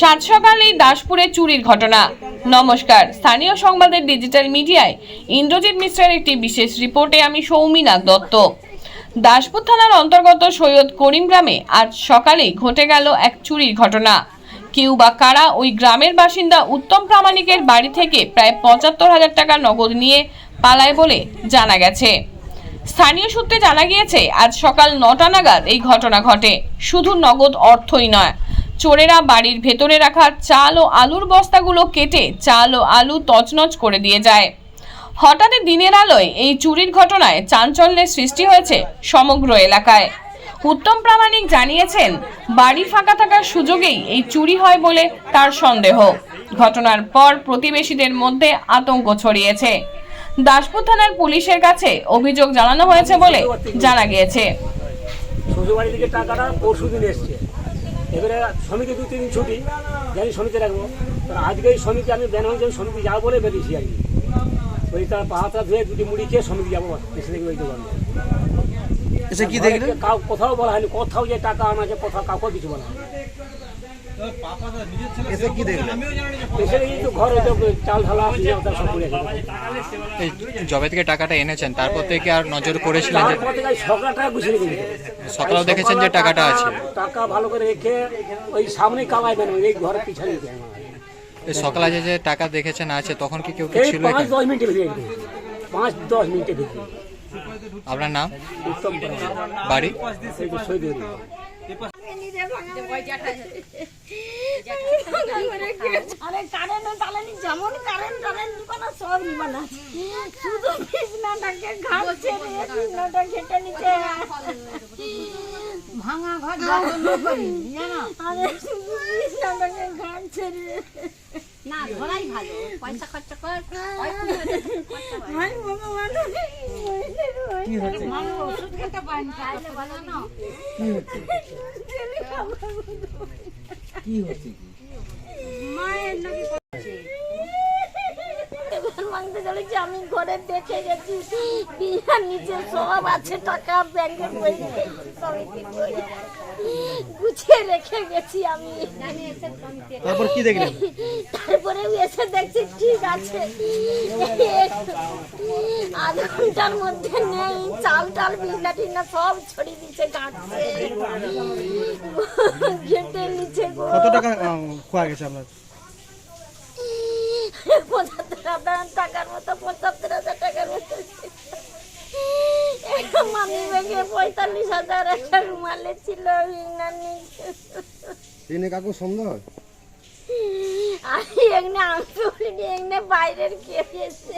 সাত সকালেই দাসপুরে চুরির ঘটনা। নমস্কার। স্থানীয় সংবাদের ডিজিটাল মিডিয়ায় ইন্দ্রজিৎ মিশ্রের একটি বিশেষ রিপোর্টে আমি সৌমিনাথ দত্ত। দাসপুর থানার অন্তর্গত সৈয়দ করিম গ্রামে আজ সকালেই ঘটে গেল এক চুরির ঘটনা। কেউ বা কারা ওই গ্রামের বাসিন্দা উত্তম প্রামাণিকের বাড়ি থেকে প্রায় পঁচাত্তর হাজার টাকা নগদ নিয়ে পালায় বলে জানা গেছে। স্থানীয় সূত্রে জানা গিয়েছে, আজ সকাল নটা নাগাদ এই ঘটনা ঘটে। শুধু নগদ অর্থই নয়, চোরেরা বাড়ির ভেতরে রাখা চাল ও আলুর বস্তাগুলো কেটে চাল ও আলু তছনছ করে দিয়ে যায়। হঠাৎ দিনের আলোয় এই চুরির ঘটনায় চাঞ্চল্যের সৃষ্টি হয়েছে সমগ্র এলাকায়। উত্তম প্রামাণিক জানিয়েছেন, বাড়ি ফাঁকা থাকার সুযোগেই এই চুরি হয় বলে তার সন্দেহ। ঘটনার পর প্রতিবেশীদের মধ্যে আতঙ্ক ছড়িয়েছে। দাসপুর থানার পুলিশের কাছে অভিযোগ জানানো হয়েছে বলে জানা গিয়েছে। শ্বশুরবাড়ি থেকে টাকাটা পরশু দিন এসছে। এবারে সমিতি দু তিন ছুটি জানি সমিতি রাখব। আজকে এই সমিতি আমি বেন হয়েছি আমি সমিতি যাব বলে বেরিয়েছি আর কি। ওই তার পাহাড়টা ধুয়ে দুটি মুড়ি খেয়ে সমিতি যাব এসে দেখি ওই দোকানে। এসে কি দেখলেন? কাউ কোথাও বলা হয়নি কোথাও যে টাকা আনা আছে কোথাও কাউকে কিছু বলা হয়নি। এসে কি দেখলেন জবে থেকে টাকাটা এনেছেন তারপর থেকে আর নজর করেছিলেন যে। সকালেও দেখেছেন যে টাকাটা আছে। টাকা ভালো করে রেখে ওই সামনেই কামাই দেন এই ঘরের পিছনে এই সকালে যে যে টাকা দেখেছেন আছে তখন কি কেউ কি ছিল পাঁচ দশ মিনিটে পাঁচ দশ মিনিটে আপনার নাম? বাড়ি এই যে সৈয়দ হরি। আরে কারেন্ট যেমন কারেন্ট টারেন্ট নিবানা সব নিবানা শুধু বিছনাটাকে ঘাটছে বিছনাটা ঘেটে নিচে ভাঙা ঘর যত্ন করি জানো আরে শুধু বিছনাটাকে ঘাটছে রে না ধরাই ভালো। পয়সা খরচ কর ভগবান কি হচ্ছে? মানুষ ওষুধ খেতে পারেনি খাইলে ভালো না। কি হচ্ছে? কি মায়ের নাকি এবার মাংতে চলেছি আমি ঘরে দেখে গেছি। বিয়ার নিচে সব আছে টাকা ব্যাংকের বই গুছিয়ে রেখে গেছি আমি। তারপর কি দেখলেন? তারপরে এসে দেখছি ঠিক আছে। আধ ঘণ্টার মধ্যে নেই চাল টাল বিজলা টিজলা সব ছড়িয়ে দিচ্ছে গাছে। ঘেটে নিচে কত টাকা খোয়া গেছে আপনার? হাজার টাকার মতো পঁচাত্তর হাজার টাকার মতো। মামি ব্যাগে পঁয়তাল্লিশ হাজার একটা রুমালে ছিল বিনানি এনে কাকু সন্দেহ আমি এখানে আমি এখানে বাইরের কে এসে